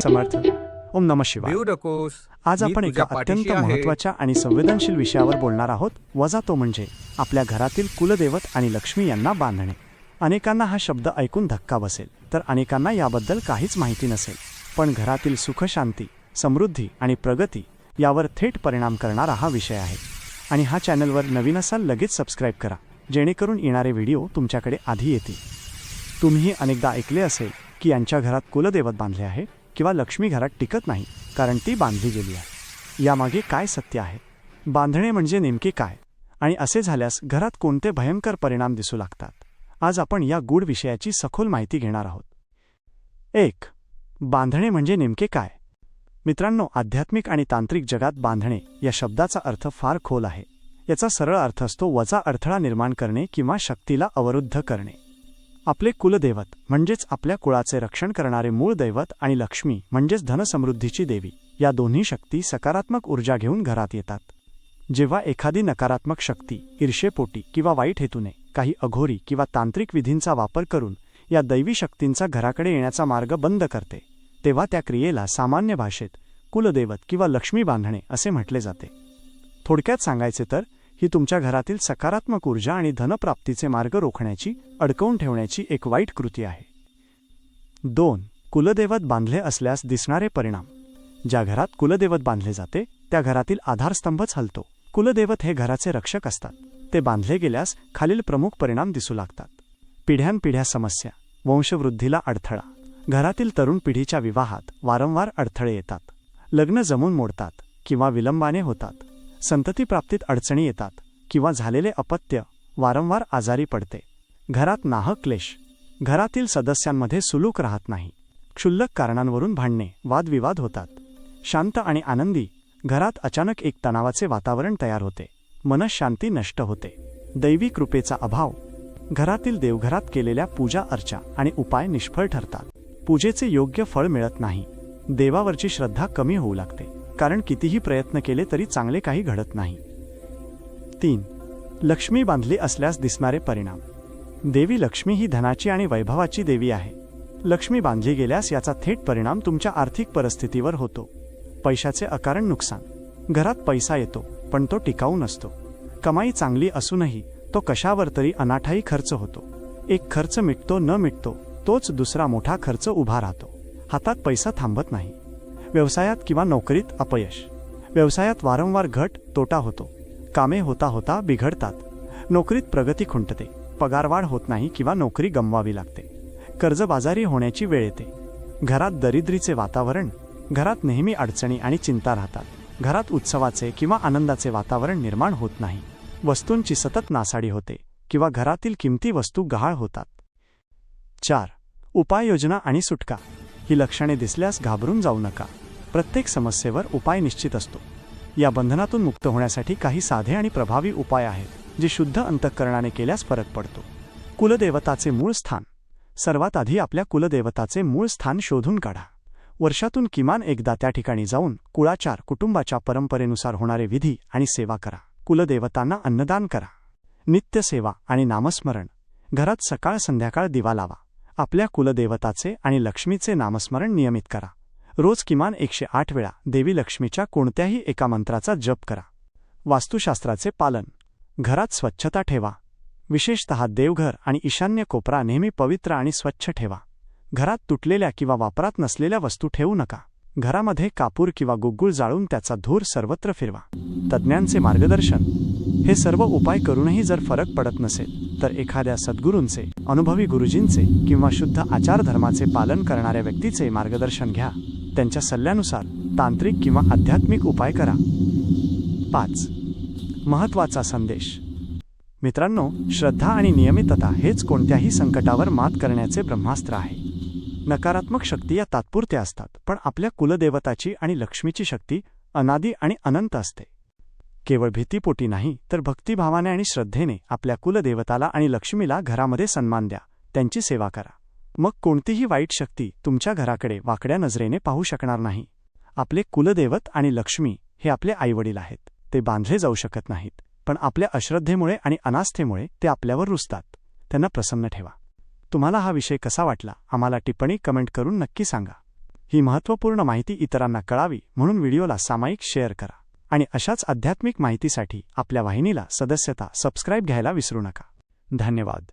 समर्थ. ओम नम शिवाय. आज आपण एका अत्यंत. महत्त्वाच्या आणि संवेदनशील विषयावर बोलणार आहोत. वजा तो म्हणजे आपल्या घरातील कुलदैवत आणि लक्ष्मी यांना बांधणे. अनेकांना हा शब्द ऐकून धक्का बसेल तर अनेकांना याबद्दल काहीच माहिती नसेल. पण घरातील सुखशांती समृद्धी आणि प्रगती यावर थेट परिणाम करणारा हा विषय आहे. आणि हा चॅनलवर नवीन असाल लगेच सबस्क्राईब करा. जेणेकरून येणारे व्हिडिओ तुमच्याकडे आधी येतील. तुम्ही अनेकदा ऐकले असेल की यांच्या घरात कुलदैवत बांधले आहे? किंवा लक्ष्मी घरात टिकत नाही कारण ती बांधली गेली आहे. यामागे काय सत्य आहे? बांधणे म्हणजे नेमके काय? आणि असे झाल्यास घरात कोणते भयंकर परिणाम दिसू लागतात? आज आपण या गूढ विषयाची सखोल माहिती घेणार आहोत. एक बांधणे म्हणजे नेमके काय? मित्रांनो आध्यात्मिक आणि तांत्रिक जगात बांधणे या शब्दाचा अर्थ फार खोल आहे. याचा सरळ अर्थ असतो वजा अडथळा निर्माण करणे किंवा शक्तीला अवरुद्ध करणे. आपले कुलदैवत म्हणजेच आपल्या कुळाचे रक्षण करणारे मूळ दैवत आणि लक्ष्मी म्हणजेच धनसमृद्धीची देवी. या दोन्ही शक्ती सकारात्मक ऊर्जा घेऊन घरात येतात. जेव्हा एखादी नकारात्मक शक्ती ईर्षेपोटी किंवा वाईट हेतूने काही अघोरी किंवा तांत्रिक विधींचा वापर करून या दैवी शक्तींचा घराकडे येण्याचा मार्ग बंद करते तेव्हा त्या क्रियेला सामान्य भाषेत कुलदैवत किंवा लक्ष्मी बांधणे असे म्हटले जाते. थोडक्यात सांगायचे तर ही तुमच्या घरातील सकारात्मक ऊर्जा आणि धनप्राप्तीचे मार्ग रोखण्याची अडकवून ठेवण्याची एक वाईट कृती आहे. दोन कुलदैवत बांधले असल्यास दिसणारे परिणाम. ज्या घरात कुलदैवत बांधले जाते त्या घरातील आधारस्तंभच हलतो. कुलदैवत हे घराचे रक्षक असतात. ते बांधले गेल्यास खालील प्रमुख परिणाम दिसू लागतात. पिढ्यानपिढ्या समस्या वंशवृद्धीला अडथळा. घरातील तरुण पिढीच्या विवाहात वारंवार अडथळे येतात. लग्न जमून मोडतात किंवा विलंबाने होतात. संततीप्राप्तीत अडचणी येतात किंवा झालेले अपत्य वारंवार आजारी पडते. घरात नाहक क्लेश. घरातील सदस्यांमध्ये सुलूक राहत नाही. क्षुल्लक कारणांवरून भांडणे वादविवाद होतात. शांत आणि आनंदी घरात अचानक एक तणावाचे वातावरण तयार होते. मनशांती नष्ट होते. दैवी कृपेचा अभाव. घरातील देवघरात केलेल्या पूजा अर्चा आणि उपाय निष्फळ ठरतात. पूजेचे योग्य फळ मिळत नाही. देवावरची श्रद्धा कमी होऊ लागते. कारण कितीही प्रयत्न केले तरी चांगले काही घडत नाही. तीन लक्ष्मी बांधली असल्यास दिसणारे परिणाम. देवी लक्ष्मी ही धनाची आणि वैभवाची देवी आहे. लक्ष्मी बांधली गेल्यास याचा थेट परिणाम तुमच्या आर्थिक परिस्थितीवर होतो. पैशाचे अकारण नुकसान. घरात पैसा येतो पण तो टिकाऊ नसतो. कमाई चांगली असूनही तो कशावर तरी अनाठाई खर्च होतो. एक खर्च मिटतो न मिटतो तोच दुसरा मोठा खर्च उभा राहतो. हातात पैसा थांबत नाही. व्यवसायात किंवा नोकरीत अपयश. व्यवसायात वारंवार घट तोटा होतो. कामे होता होता बिघडतात. नोकरीत प्रगती खुंटते. पगारवाढ होत नाही किंवा नोकरी गमवावी लागते. कर्जबाजारी होण्याची वेळ येते. घरात दरिद्रीचे वातावरण घरात नेहमी अडचणी आणि चिंता राहतात. घरात उत्सवाचे किंवा आनंदाचे वातावरण निर्माण होत नाही. वस्तूंची सतत नासाडी होते किंवा घरातील किमती वस्तू गहाळ होतात. चार. उपाययोजना आणि सुटका. ही लक्षणे दिसल्यास घाबरून जाऊ नका. प्रत्येक समस्येवर उपाय निश्चित असतो. या बंधनातून मुक्त होण्यासाठी काही साधे आणि प्रभावी उपाय आहेत जे शुद्ध अंतःकरणाने केल्यास फरक पडतो. कुलदेवताचे मूळ स्थान. सर्वात आधी आपल्या कुलदेवताचे मूळ स्थान शोधून काढा. वर्षातून किमान एकदा त्या ठिकाणी जाऊन कुळाचार कुटुंबाच्या परंपरेनुसार होणारे विधी आणि सेवा करा. कुलदेवतांना अन्नदान करा. नित्यसेवा आणि नामस्मरण. घरात सकाळ संध्याकाळ दिवा लावा. आपल्या कुलदेवताचे आणि लक्ष्मीचे नामस्मरण नियमित करा. रोज किमान एकशे आठ वेळा देवी लक्ष्मीच्या कोणत्याही एका मंत्राचा जप करा. वास्तुशास्त्राचे पालन. घरात स्वच्छता ठेवा. विशेषतः देवघर आणि ईशान्य कोपरा नेहमी पवित्र आणि स्वच्छ ठेवा. घरात तुटलेल्या किंवा वापरात नसलेल्या वस्तू ठेवू नका. घरामध्ये कापूर किंवा गुग्गुळ जाळून त्याचा धूर सर्वत्र फिरवा. तज्ज्ञांचे मार्गदर्शन. हे सर्व उपाय करूनही जर फरक पडत नसेल तर एखाद्या सद्गुरूंचे अनुभवी गुरुजींचे किंवा शुद्ध आचारधर्माचे पालन करणाऱ्या व्यक्तीचे मार्गदर्शन घ्या. त्यांच्या सल्ल्यानुसार तांत्रिक किंवा आध्यात्मिक उपाय करा. पाच. महत्त्वाचा संदेश. मित्रांनो श्रद्धा आणि नियमितता हेच कोणत्याही संकटावर मात करण्याचे ब्रह्मास्त्र आहे. नकारात्मक शक्ती या तात्पुरत्या असतात पण आपल्या कुलदेवताची आणि लक्ष्मीची शक्ती अनादी आणि अनंत असते. केवळ भीतीपोटी नाही तर भक्तिभावाने आणि श्रद्धेने आपल्या कुलदेवताला आणि लक्ष्मीला घरामध्ये सन्मान द्या त्यांची सेवा करा. मग कोणतीही वाईट शक्ती तुमच्या घराकडे वाकड्या नजरेने पाहू शकणार नाही. आपले कुलदेवत आणि लक्ष्मी हे आपले आईवडील आहेत. ते बांधले जाऊ शकत नाहीत पण आपल्या अश्रद्धेमुळे आणि अनास्थेमुळे ते आपल्यावर रुजतात. त्यांना प्रसन्न ठेवा. तुम्हाला हा विषय कसा वाटला आम्हाला टिप्पणी कमेंट करून नक्की सांगा. ही महत्त्वपूर्ण माहिती इतरांना कळावी म्हणून व्हिडिओला सामायिक शेअर करा. आणि अशाच आध्यात्मिक माहितीसाठी आपल्या वाहिनीला सदस्यता सबस्क्राईब घ्यायला विसरू नका. धन्यवाद.